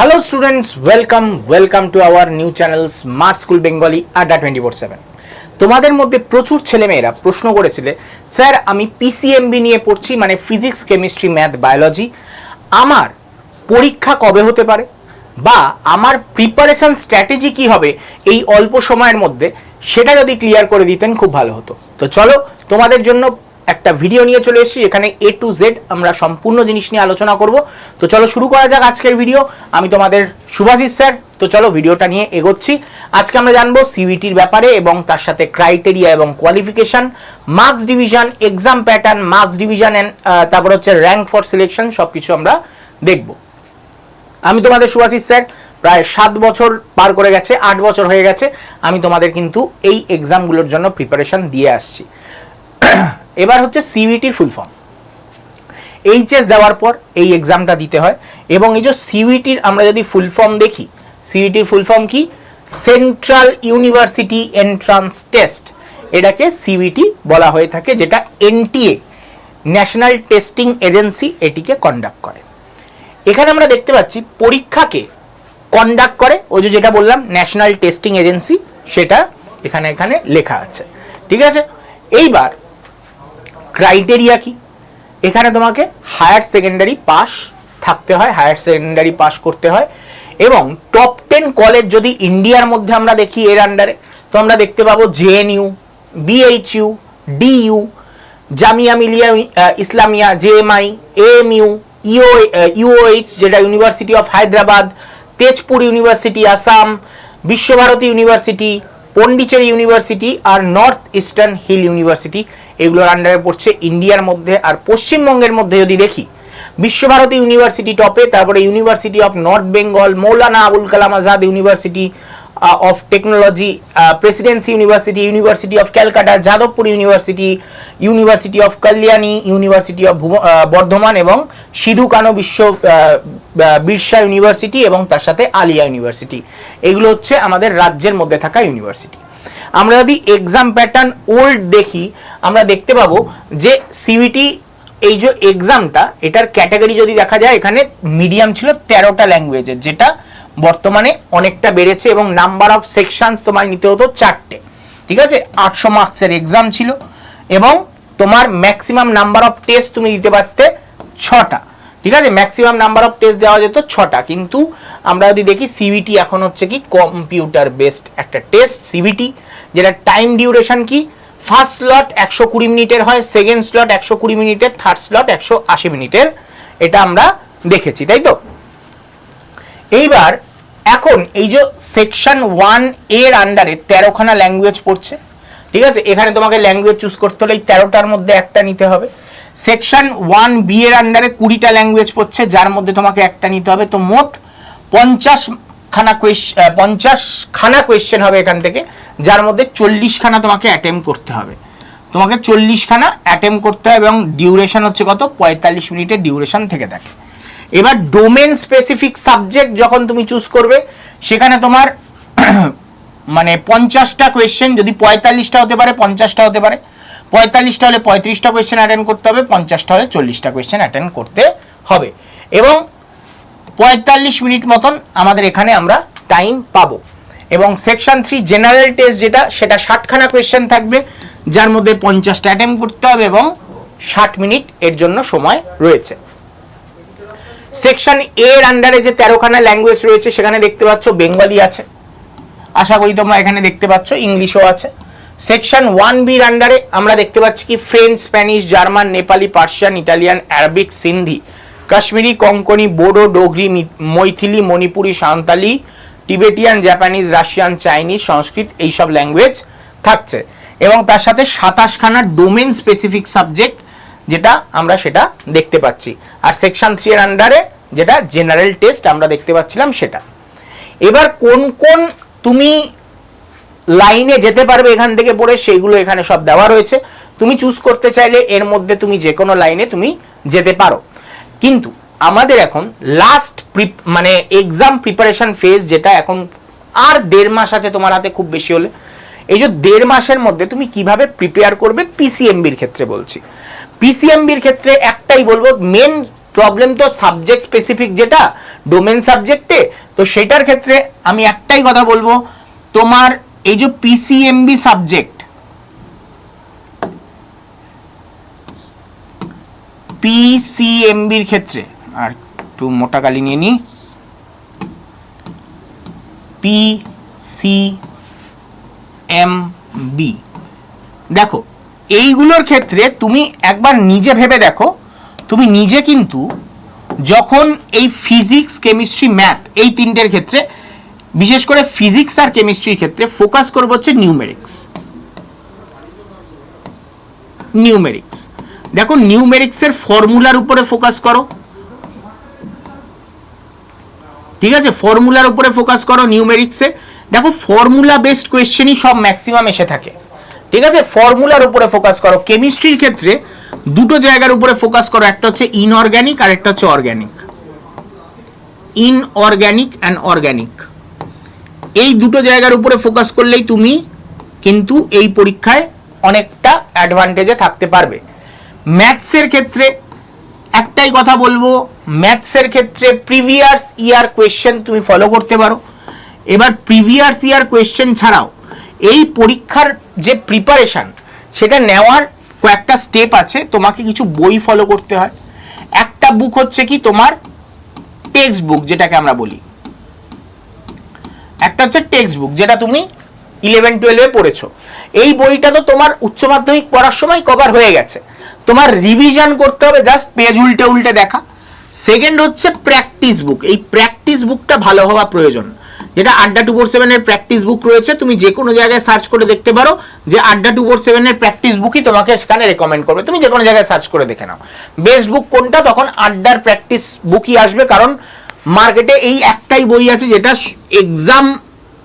Hello students welcome welcome to our new channel smart school Bengali adda twenty four seven তোমাদের মধ্যে প্রচুর ছেলেমেয়েরা প্রশ্ন করেছিলে, স্যার, আমি পিসিএমবি নিয়ে পড়ছি মানে ফিজিক্স কেমিস্ট্রি ম্যাথ বায়োলজি আমার পরীক্ষা কবে হতে পারে? বা আমার প্রিপারেশন স্ট্র্যাটেজি কি হবে? এই অল্প সময়ের মধ্যে সেটা যদি ক্লিয়ার করে দিতেন খুব ভালো হতো। তো চলো তোমাদের জন্য একটা ভিডিও নিয়ে চলে এসেছি, এখানে এ টু জেড আমরা সম্পূর্ণ জিনিস নিয়ে আলোচনা করব। তো চলো শুরু করা যাক আজকের ভিডিও আমি তোমাদের সুভাষিস স্যার, তো চলো ভিডিওটা নিয়ে এগোচ্ছি। আজকে আমরা জানব সিভিটির ব্যাপারে এবং তার সাথে ক্রাইটেরিয়া এবং qualification marks division exam pattern marks division and তারপর হচ্ছে র্যাঙ্ক ফর সিলেকশন সব কিছু আমরা দেখব। আমি তোমাদের সুভাষিস স্যার, প্রায় সাত বছর পার করে গেছে, আট বছর হয়ে গেছে। আমি তোমাদের কিন্তু এই এক্সামগুলোর জন্য প্রিপারেশন দিয়ে আসছি। এবার হচ্ছে সিভিটির ফুল ফর্ম এইচএস দেওয়ার পর এই এক্সামটা দিতে হয় এবং এই যে সিভিটির আমরা যদি ফুল ফর্ম দেখি সিভিটির ফুল ফর্ম কি? সেন্ট্রাল ইউনিভার্সিটি এন্ট্রান্স টেস্ট এটাকে সিভিটি বলা হয়ে থাকে, যেটা এনটিএ ন্যাশনাল টেস্টিং এজেন্সি এটিকে কন্ডাক্ট করে। এখানে আমরা দেখতে পাচ্ছি পরীক্ষাকে কন্ডাক্ট করে। ওই যে যেটা বললাম ন্যাশনাল টেস্টিং এজেন্সি সেটা এখানে এখানে লেখা আছে। ঠিক আছে? এইবার ক্রাইটেরিয়া কি? এখানে তোমাকে হায়ার সেকেন্ডারি পাস থাকতে হয় হায়ার সেকেন্ডারি পাস করতে হয় এবং টপ টেন কলেজ যদি ইন্ডিয়ার মধ্যে আমরা দেখি এর আন্ডারে তো আমরা দেখতে পাবো JNU BHU DU Jamia Millia Islamia JMI AMU ইও ইউওএইচ যেটা university of Hyderabad Tezpur university Assam Visvabharati university Pondicherry university R north eastern hill university এগুলোর আন্ডারে পড়ছে ইন্ডিয়ার মধ্যে আর পশ্চিমবঙ্গের মধ্যে যদি দেখি, বিশ্বভারতী ইউনিভার্সিটি টপে, তারপরে university of north Bengal, Maulana Abul Kalam Azad university of technology presidency university university of Calcutta Jadavpur university university of Kalyani university of Burdwan এবং সিধু কানো বিশ্ব বিরসা ইউনিভার্সিটি এবং তার সাথে আলিয়া ইউনিভার্সিটি এগুলো হচ্ছে আমাদের রাজ্যের মধ্যে থাকা ইউনিভার্সিটি আমরা যদি এক্সাম প্যাটার্ন ওল্ড দেখি, আমরা দেখতে পাবো যে সিভিটি এই যে এক্সামটা এটার ক্যাটাগরি যদি দেখা যায়, এখানে মিডিয়াম ছিল তেরোটা ল্যাঙ্গুয়েজের যেটা বর্তমানে অনেকটা বেড়েছে এবং নাম্বার অফ সেকশনস তোমার নিতে হতো চারটে। ঠিক আছে? আটশো মার্কসের এক্সাম ছিল এবং তোমার ম্যাক্সিমাম নাম্বার অফ টেস্ট তুমি দিতে পারতে ছটা। ঠিক আছে? ম্যাক্সিমাম নাম্বার অফ টেস্ট দেওয়া যেত ছটা। কিন্তু আমরা যদি দেখি সিবিটি এখন হচ্ছে কি কম্পিউটার বেসড একটা টেস্ট সিবিটি যেটা টাইম ডিউরেশন কি? ফার্স্ট স্লট একশো কুড়ি মিনিটের হয় সেকেন্ড স্লট একশো কুড়ি মিনিটের থার্ড স্লট একশো আশি মিনিটের। এটা আমরা দেখেছি, তাই তো? এইবার এখন এই যে সেকশন ওয়ানের আন্ডারে তেরোখানা ল্যাঙ্গুয়েজ পড়ছে, ঠিক আছে? এখানে তোমাকে ল্যাঙ্গুয়েজ চুজ করতে হলে এই তেরোটার মধ্যে একটা নিতে হবে। সেকশন ওয়ান বি এর আন্ডারে কুড়িটা ল্যাঙ্গুয়েজ পড়ছে, যার মধ্যে তোমাকে একটা নিতে হবে। তো মোট পঞ্চাশ খানা কোয়েশ্চেন পঞ্চাশ খানা কোয়েশ্চেন হবে এখান থেকে, যার মধ্যে চল্লিশ খানা তোমাকে অ্যাটেম্প করতে হবে। তোমাকে চল্লিশ খানা অ্যাটেম্প করতে হবে এবং ডিউরেশন হচ্ছে কত? পঁয়তাল্লিশ মিনিটের ডিউরেশন থেকে থাকে। এবার ডোমেন স্পেসিফিক সাবজেক্ট যখন তুমি চুজ করবে, সেখানে তোমার মানে পঞ্চাশটা কোয়েশ্চেন যদি পঁয়তাল্লিশটা হতে পারে, পঞ্চাশটা হতে পারে। পঁয়তাল্লিশটা হলে পঁয়ত্রিশটা কোয়েশ্চেন অ্যাটেন্ড করতে হবে, পঞ্চাশটা হলে চল্লিশটা কোয়েশ্চেন অ্যাটেন্ড করতে হবে। এবং পঁয়তাল্লিশ মিনিট মতন আমাদের এখানে আমরা টাইম পাবো। এবং সেকশন থ্রি জেনারেল টেস্ট যেটা, সেটা ষাটখানা কোয়েশ্চেন থাকবে, যার মধ্যে পঞ্চাশটা অ্যাটেম্প করতে হবে এবং ষাট মিনিট এর জন্য সময় রয়েছে। সেকশন এর আন্ডারে যে তেরোখানা ল্যাঙ্গুয়েজ রয়েছে, সেখানে দেখতে পাচ্ছ বেঙ্গলি আছে। আশা করি তোমরা এখানে দেখতে পাচ্ছ ইংলিশও আছে। সেকশন ওয়ান বির আন্ডারে আমরা দেখতে পাচ্ছি কি French Spanish German Nepali Persian Italian Arabic Sindhi Kashmiri Konkani Bodo Dogri Maithili Manipuri Santali Tibetan Japanese Russian Chinese Sanskrit এইসব ল্যাঙ্গুয়েজ থাকছে। এবং তার সাথে সাতাশখানা ডোমেন স্পেসিফিক সাবজেক্ট যেটা আমরা সেটা দেখতে পাচ্ছি। আর সেকশন থ্রি এর আন্ডারে যেটা জেনারেল টেস্ট আমরা দেখতে পাচ্ছিলাম সেটা। এবার কোন কোন তুমি লাইনে যেতে পারবে এখান থেকে পড়ে সেইগুলো এখানে সব দেওয়া রয়েছে। তুমি চুজ করতে চাইলে এর মধ্যে তুমি যে কোনো লাইনে তুমি যেতে পারো। কিন্তু আমাদের এখন লাস্ট মানে এক্সাম প্রিপারেশন ফেজ যেটা এখন আর দেড় মাস আছে তোমার হাতে খুব বেশি হলে। এই যে দেড় মাসের মধ্যে তুমি কীভাবে প্রিপেয়ার করবে পিসিএমবির ক্ষেত্রে বলছি। পিসিএমবির ক্ষেত্রে একটাই বলব মেন প্রবলেম তো সাবজেক্ট স্পেসিফিক যেটা ডোমেন সাবজেক্টে তো সেটার ক্ষেত্রে আমি একটাই কথা বলব, তোমার এই যে পিসিএমবি সাবজেক্ট পিসিএমবির ক্ষেত্রে, আর একটু মোটা কালি নিয়ে নিই পি সি এম বি দেখো এইগুলোর ক্ষেত্রে তুমি একবার নিজে ভেবে দেখো। তুমি নিজে কিন্তু যখন এই ফিজিক্স কেমিস্ট্রি ম্যাথ এই তিনটের ক্ষেত্রে, বিশেষ করে ফিজিক্স আর কেমিস্ট্রির ক্ষেত্রে ফোকাস করব হচ্ছে নিউমেরিক্স নিউমেরিক্স দেখো নিউমেরিক্সের ফর্মুলার উপরে ফোকাস করো। ঠিক আছে? ফর্মুলার উপরে ফোকাস করো নিউমেরিক্সে দেখো ফর্মুলা বেসড কোয়েশ্চেনই সব ম্যাক্সিমাম এসে থাকে। ঠিক আছে? ফর্মুলার উপরে ফোকাস করো। কেমিস্ট্রির ক্ষেত্রে দুটো জায়গার উপরে ফোকাস করো। একটা হচ্ছে ইনঅর্গ্যানিক আর একটা হচ্ছে অর্গ্যানিক ইনঅর্গ্যানিক অ্যান্ড অর্গ্যানিক এই দুটো জায়গার উপরে ফোকাস করলেই তুমি কিন্তু এই পরীক্ষায় অনেকটা অ্যাডভান্টেজে থাকতে পারবে। ম্যাথসের ক্ষেত্রে একটাই কথা বলব। ম্যাথসের ক্ষেত্রে প্রিভিয়াস ইয়ার কোয়েশ্চেন তুমি ফলো করতে পারো। এবার প্রিভিয়াস ইয়ার কোয়েশ্চেন ছাড়াও এই পরীক্ষার যে প্রিপারেশান সেটা নেওয়ার কয়েকটা স্টেপ আছে, তোমাকে কিছু বই ফলো করতে হয়। একটা বুক হচ্ছে কি তোমার টেক্সট বুক যেটাকে আমরা বলি। একটা হচ্ছে টেক্সট বুক যেটা তুমি ইলেভেন টুয়েলভে পড়েছো। এই বইটা তো তোমার উচ্চ মাধ্যমিক পড়ার সময় কভার হয়ে গেছে। তোমার রিভিশন করতে হবে জাস্ট পেজ উল্টে উল্টে দেখা। সেকেন্ড হচ্ছে প্র্যাকটিস বুক এই প্র্যাকটিস বুকটা ভালো হওয়া প্রয়োজন। যেটা আড্ডা টু ফোর সেভেনের প্র্যাকটিস বুক রয়েছে, তুমি যে কোনো জায়গায় সার্চ করে দেখতে পারো যে আড্ডা টু ফোর সেভেনের প্র্যাকটিস বুকই তোমাকে সেখানে রেকমেন্ড করবে। তুমি যে কোনো জায়গায় সার্চ করে দেখে নাও। বেস্ট বুক কোনটা? তখন আড্ডার প্র্যাকটিস বুকই আসবে, কারণ মার্কেটে এই একটাই বই আছে যেটা এক্সাম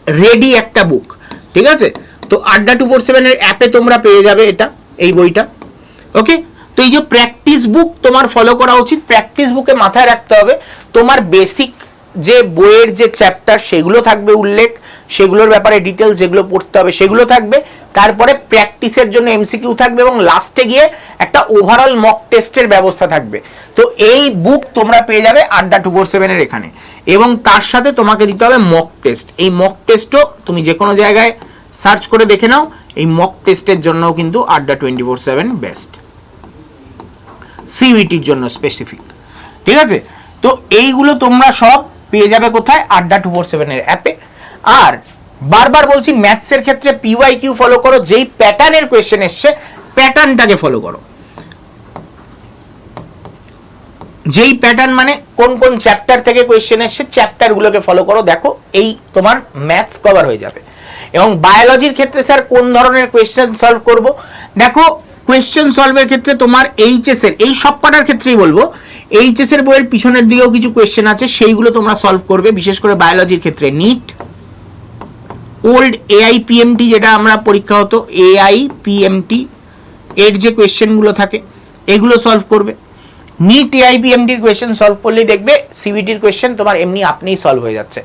রেডি একটা বুক ঠিক আছে? তো আড্ডা টু ফোর সেভেনের অ্যাপে তোমরা পেয়ে যাবে এটা, এই বইটা ওকে তো এই যে প্র্যাকটিস বুক তোমার ফলো করা উচিত। প্র্যাকটিস বুকে মাথায় রাখতে হবে, তোমার বেসিক যে বইয়ের যে চ্যাপ্টার সেগুলো থাকবে উল্লেখ, সেগুলোর ব্যাপারে ডিটেলস যেগুলো পড়তে হবে সেগুলো থাকবে। তারপরে প্র্যাকটিসের জন্য এমসিকিউ থাকবে এবং লাস্টে গিয়ে একটা ওভারঅল মক টেস্টের ব্যবস্থা থাকবে। তো এই বুক তোমরা পেয়ে যাবে আড্ডা টু ফোর সেভেনের এখানে। এবং তার সাথে তোমাকে দিতে হবে মক টেস্ট এই মক টেস্টও তুমি যে কোনো জায়গায় সার্চ করে দেখে নাও, এই মক টেস্টের জন্যও কিন্তু adda twenty four seven best সিইটির জন্য স্পেসিফিক ঠিক আছে? তো এইগুলো তোমরা সব পেয়ে যাবে কোথায়? আড্ডা টু ফোর সেভেনের অ্যাপে আর বারবার বলছি ম্যাথসের ক্ষেত্রে পিওয়াই কিউ ফলো করো, যেই প্যাটার্নের কোয়েশ্চেন এসছে প্যাটার্নটাকে ফলো করো। যেই প্যাটার্ন মানে কোন কোন চ্যাপ্টার থেকে কোয়েশ্চেন এসছে চ্যাপ্টারগুলোকে ফলো করো, দেখো, এই তোমার ম্যাথস কভার হয়ে যাবে। এবং বায়োলজির ক্ষেত্রে স্যার কোন ধরনের কোয়েশ্চেন সলভ করব? দেখো কোয়েশ্চেন সলভের ক্ষেত্রে তোমার এইচএস এর, এই সব কটার ক্ষেত্রেই বলব এইচএস এর বইয়ের পিছনের দিকেও কিছু কোয়েশ্চেন আছে, সেইগুলো তোমরা সলভ করবে, বিশেষ করে বায়োলজির ক্ষেত্রে। নিট ওল্ড এআই পিএমটি যেটা আমরা পরীক্ষা হতো এআই পিএমটি এর যে কোয়েশ্চেনগুলো থাকে, এগুলো সলভ করবে। নিট এআই পিএমটির কোয়েশ্চেন সলভ করলেই দেখবে সিবিটির কোয়েশ্চেন তোমার এমনি আপনিই সলভ হয়ে যাচ্ছে।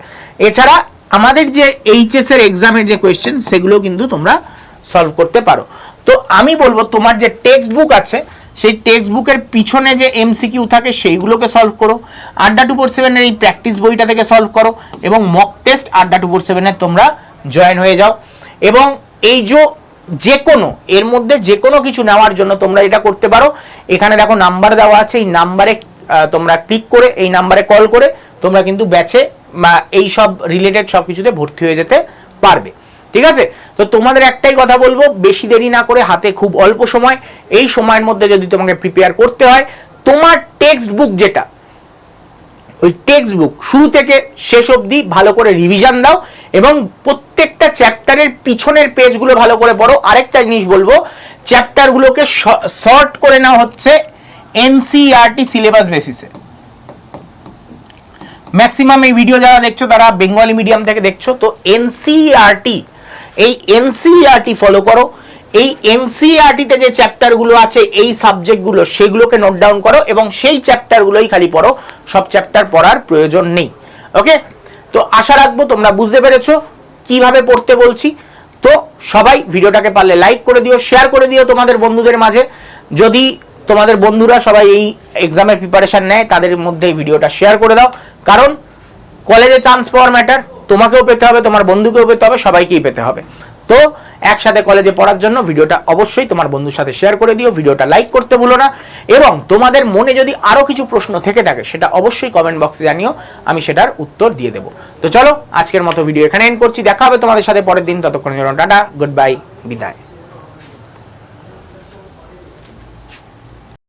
এছাড়া আমাদের যে এইচএস এর এক্সামের যে কোয়েশ্চেন সেগুলো কিন্তু তোমরা সলভ করতে পারো। তো আমি বলব, তোমার যে টেক্সট বুক আছে সেই টেক্সট বুকের পিছনে যে এমসিকিউ থাকে, সেইগুলোকে সলভ করো। আড্ডা টু ফোর সেভেনের এই প্র্যাকটিস বইটা থেকে সলভ করো এবং mock test adda two four সেভেনের তোমরা জয়েন হয়ে যাও। এবং এই যে যে কোনো এর মধ্যে যে কোনো কিছু নেওয়ার জন্য তোমরা এটা করতে পারো। এখানে দেখো নাম্বার দেওয়া আছে, এই নাম্বারে তোমরা ক্লিক করে, এই নাম্বারে কল করে তোমরা কিন্তু ব্যাচে বা এই সব রিলেটেড সব কিছুতে ভর্তি হয়ে যেতে পারবে। ঠিক আছে? তো তোমাদের একটাই কথা বলব, বেশি দেরি না করে হাতে খুব অল্প সময়, এই সময়ের মধ্যে যদি তোমাকে প্রিপেয়ার করতে হয়, তোমার টেক্সট বুক যেটা, ওই টেক্সট বুক শুরু থেকে শেষ অবধি ভালো করে রিভিশন দাও এবং প্রত্যেকটা চ্যাপ্টারের পিছনের পেজগুলো ভালো করে পড়ো। আরেকটা জিনিস বলব চ্যাপ্টারগুলোকে শর্ট করে নেওয়া হচ্ছে এনসিআরটি সিলেবাস বেসিসে ম্যাক্সিমাম এই ভিডিও যারা দেখছ, তারা বেঙ্গলি মিডিয়াম থেকে দেখছ, তো এনসিআরটি এই এনসিআরটি ফলো করো। এই এনসিআরটিতে যে চ্যাপ্টারগুলো আছে, এই সাবজেক্টগুলো সেগুলোকে নোট ডাউন করো এবং সেই চ্যাপ্টারগুলোই খালি পড়ো। সব চ্যাপ্টার পড়ার প্রয়োজন নেই। ওকে তো আশা রাখব তোমরা বুঝতে পেরেছ কীভাবে পড়তে বলছি। তো সবাই ভিডিওটাকে পারলে লাইক করে দিও শেয়ার করে দিও তোমাদের বন্ধুদের মাঝে। যদি তোমাদের বন্ধুরা সবাই এই এক্সামের প্রিপারেশন নেয়, তাদের মধ্যে এই ভিডিওটা শেয়ার করে দাও। কারণ কলেজে চান্স পাওয়ার ম্যাটার তোমাকেও পেতে হবে, তোমার বন্ধুকেও পেতে হবে, সবাইকেই পেতে হবে। তো একসাথে কলেজে পড়ার জন্য ভিডিওটা অবশ্যই তোমার বন্ধুর সাথে শেয়ার করে দিও, ভিডিওটা লাইক করতে ভুলো না এবং তোমাদের মনে যদি আরও কিছু প্রশ্ন থেকে থাকে, সেটা অবশ্যই কমেন্ট বক্সে জানিও, আমি সেটার উত্তর দিয়ে দেবো। তো চলো, আজকের মতো ভিডিও এখানে এন্ড করছি, দেখা হবে তোমাদের সাথে পরের দিন ততক্ষণ জন্য টাটা গুড বাই বিদায়।